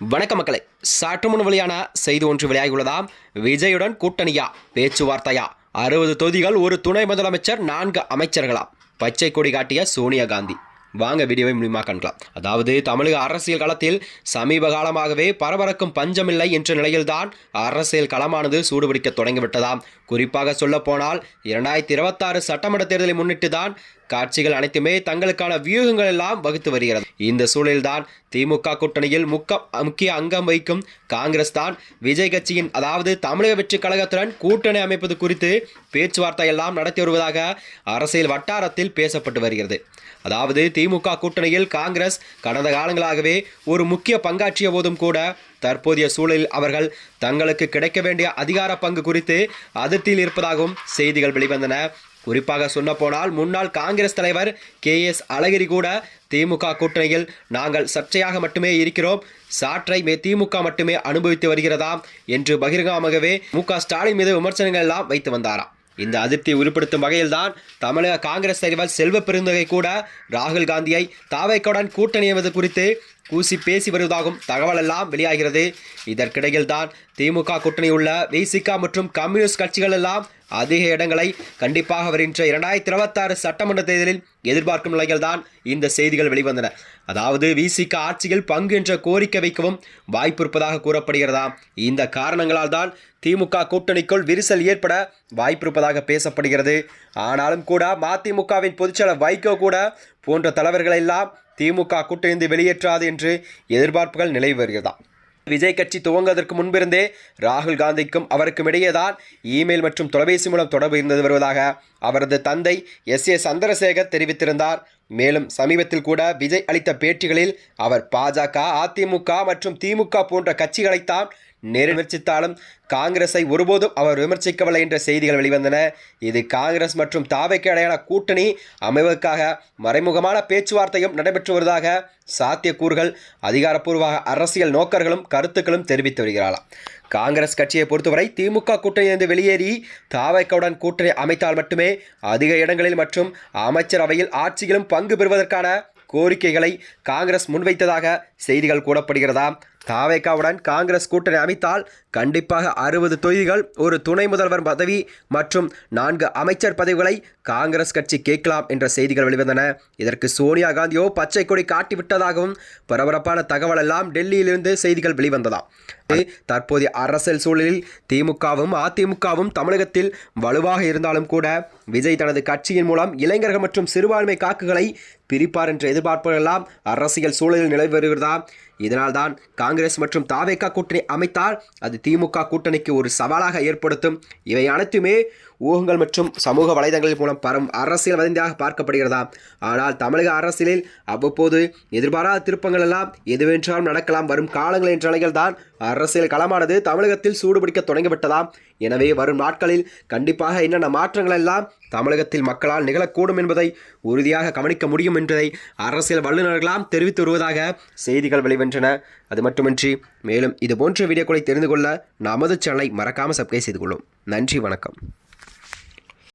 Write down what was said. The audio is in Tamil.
வணக்க மக்களே சற்று முன் வெளியான செய்தி ஒன்று வெளியாகியுள்ளதாம் விஜயுடன் கூட்டணியா? பேச்சுவார்த்தையா? அறுபது தொகுதிகள் ஒரு துணை முதலமைச்சர் நான்கு அமைச்சர்களாம் பச்சை கொடி காட்டிய சோனியா காந்தி. வாங்க வீடியோவை மூலியமாக காண்கலாம். அதாவது தமிழக அரசியல் களத்தில் சமீப காலமாகவே பரபரக்கும் பஞ்சமில்லை என்ற நிலையில்தான் அரசியல் களமானது சூடுபிடிக்க தொடங்கிவிட்டதாம். குறிப்பாக சொல்லப்போனால் இரண்டாயிரத்தி இருபத்தாறு சட்டமன்ற தேர்தலை முன்னிட்டு தான் காட்சிகள் அனைத்துமே தங்களுக்கான வியூகங்கள் எல்லாம் வகுத்து வருகிறது. இந்த சூழலில்தான் திமுக கூட்டணியில் முக்க முக்கிய அங்கம் வகிக்கும் காங்கிரஸ் தான் விஜய் கட்சியின் அதாவது தமிழக வெற்றி கழகத்துடன் கூட்டணி அமைப்பது குறித்து பேச்சுவார்த்தை எல்லாம் நடத்தி வருவதாக அரசியல் வட்டாரத்தில் பேசப்பட்டு வருகிறது. அதாவது திமுக கூட்டணியில் காங்கிரஸ் கடந்த காலங்களாகவே ஒரு முக்கிய பங்காற்றிய போதும் கூட தற்போதைய சூழலில் அவர்கள் தங்களுக்கு கிடைக்க வேண்டிய அதிகார பங்கு குறித்து அதிருப்தியில் இருப்பதாகவும் செய்திகள் வெளிவந்தன. குறிப்பாக சொல்லப்போனால் முன்னாள் காங்கிரஸ் தலைவர் கே. எஸ். அழகிரி கூட திமுக கூட்டணியில் நாங்கள் சர்ச்சையாக மட்டுமே இருக்கிறோம். சாற்றை திமுக மட்டுமே அனுபவித்து வருகிறதாம் என்று பகிரங்கமாகவே மு. க. ஸ்டாலின் மீது விமர்சனங்கள் எல்லாம் வைத்து வந்தாராம். இந்த அதிருப்தியை உருப்படுத்தும் வகையில்தான் தமிழக காங்கிரஸ் தலைவர் செல்வ பெருந்தகை கூட ராகுல் காந்தியை தாவேக்கடன் கூட்டணி என்பது குறித்து கூசி பேசி வருவதாகவும் தகவல் எல்லாம் வெளியாகிறது. இதற்கிடையில் தான் திமுக கூட்டணி உள்ள விசிகா மற்றும் கம்யூனிஸ்ட் கட்சிகள் எல்லாம் அதிக இடங்களை கண்டிப்பாக வருகின்ற இரண்டாயிரத்தி இருபத்தாறு சட்டமன்ற தேர்தலில் எதிர்பார்க்கும் நிலையில் தான் இந்த செய்திகள் வெளிவந்தன. அதாவது விசிக ஆட்சியில் பங்கு என்ற கோரிக்கை வைக்கவும் வாய்ப்பு இருப்பதாக கூறப்படுகிறதாம் இந்த காரணங்களால் தான் திமுக கூட்டணிக்குள் விரிசல் ஏற்பட வாய்ப்பு இருப்பதாக பேசப்படுகிறது. ஆனாலும் கூட மதிமுகவின் பொதுச்செயலர் வைகோ கூட போன்ற தலைவர்களெல்லாம் திமுக கூட்டணிந்து வெளியேற்றாது என்று எதிர்பார்ப்புகள் நிலவி வருகிறதா? விஜய் கட்சி துவங்குவதற்கு முன்பிருந்தே ராகுல் காந்திக்கும் அவருக்கும் இடையேதான் இமெயில் மற்றும் தொலைபேசி மூலம் தொடர்பு இருந்தது வருவதாக அவரது தந்தை எஸ் ஏ சந்திரசேகர் தெரிவித்திருந்தார். மேலும் சமீபத்தில் கூட விஜய் அளித்த பேட்டிகளில் அவர் பாஜக அதிமுக மற்றும் திமுக போன்ற கட்சிகளைத்தான் நேரில் விமர்சித்தாலும் காங்கிரஸை ஒருபோதும் அவர் விமர்சிக்கவில்லை என்ற செய்திகள் வெளிவந்தன. இது காங்கிரஸ் மற்றும் தாவைக்கு இடையான கூட்டணி அமைவதற்காக மறைமுகமான பேச்சுவார்த்தையும் நடைபெற்று வருவதாக சாத்தியக்கூறுகள் அதிகாரப்பூர்வ அரசியல் நோக்கர்களும் கருத்துக்களும் தெரிவித்து வருகிறாராம் காங்கிரஸ் கட்சியை பொறுத்தவரை திமுக கூட்டணியிலிருந்து வெளியேறி தாவைக்கவுடன் கூட்டணி அமைத்தால் மட்டுமே அதிக இடங்களில் மற்றும் அமைச்சரவையில் ஆட்சியிலும் பங்கு பெறுவதற்கான கோரிக்கைகளை காங்கிரஸ் முன்வைத்ததாக செய்திகள் கூறப்படுகிறதா தாவேக்காவுடன் காங்கிரஸ் கூட்டணி அமைத்தால் கண்டிப்பாக அறுபது தொகுதிகள் ஒரு துணை முதல்வர் பதவி மற்றும் நான்கு அமைச்சர் பதவிகளை காங்கிரஸ் கட்சி கேட்கலாம் என்ற செய்திகள் வெளிவந்தன. இதற்கு சோனியா காந்தியோ பச்சை கொடி காட்டிவிட்டதாகவும் பரபரப்பான தகவல் எல்லாம் டெல்லியிலிருந்து செய்திகள் வெளிவந்ததாம். தற்போதைய அரசியல் சூழலில் திமுகவும் அதிமுகவும் தமிழகத்தில் வலுவாக இருந்தாலும் கூட விஜய் தனது கட்சியின் மூலம் இளைஞர்கள் மற்றும் சிறுபான்மை காக்குகளை பிரிப்பார் என்ற எதிர்பார்ப்புகளெல்லாம் அரசியல் சூழலில் நிலவி வருகிறதா? இதனால்தான் காங்கிரஸ் மற்றும் தாவேக்கா கூட்டணி அமைத்தால் அது திமுக கூட்டணிக்கு ஒரு சவாலாக ஏற்படுத்தும். இவை அனைத்துமே ஊகங்கள் மற்றும் சமூக வலைதளங்கள் மூலம் பரம் அரசியல் வதந்தியாக பார்க்கப்படுகிறதா? ஆனால் தமிழக அரசியலில் அவ்வப்போது எதிர்பாராத திருப்பங்கள் எல்லாம் எதுவென்றாலும் நடக்கலாம். வரும் காலங்கள் என்ற நிலைகள் தான் அரசியல் களமானது தமிழகத்தில் சூடுபிடிக்க தொடங்கிவிட்டதாம். எனவே வரும் நாட்களில் கண்டிப்பாக என்னென்ன மாற்றங்கள் எல்லாம் தமிழகத்தில் மக்களால் நிகழக்கூடும் என்பதை உறுதியாக கவனிக்க முடியும் என்பதை அரசியல் வல்லுநர்களாம் தெரிவித்து வருவதாக செய்திகள் வெளிவன்றன. அது மட்டுமின்றி மேலும் இது போன்ற வீடியோக்களை தெரிந்து கொள்ள நமது சேனலை மறக்காமல் சப்ஸ்கிரைப் செய்து கொள்ளும். நன்றி வணக்கம்.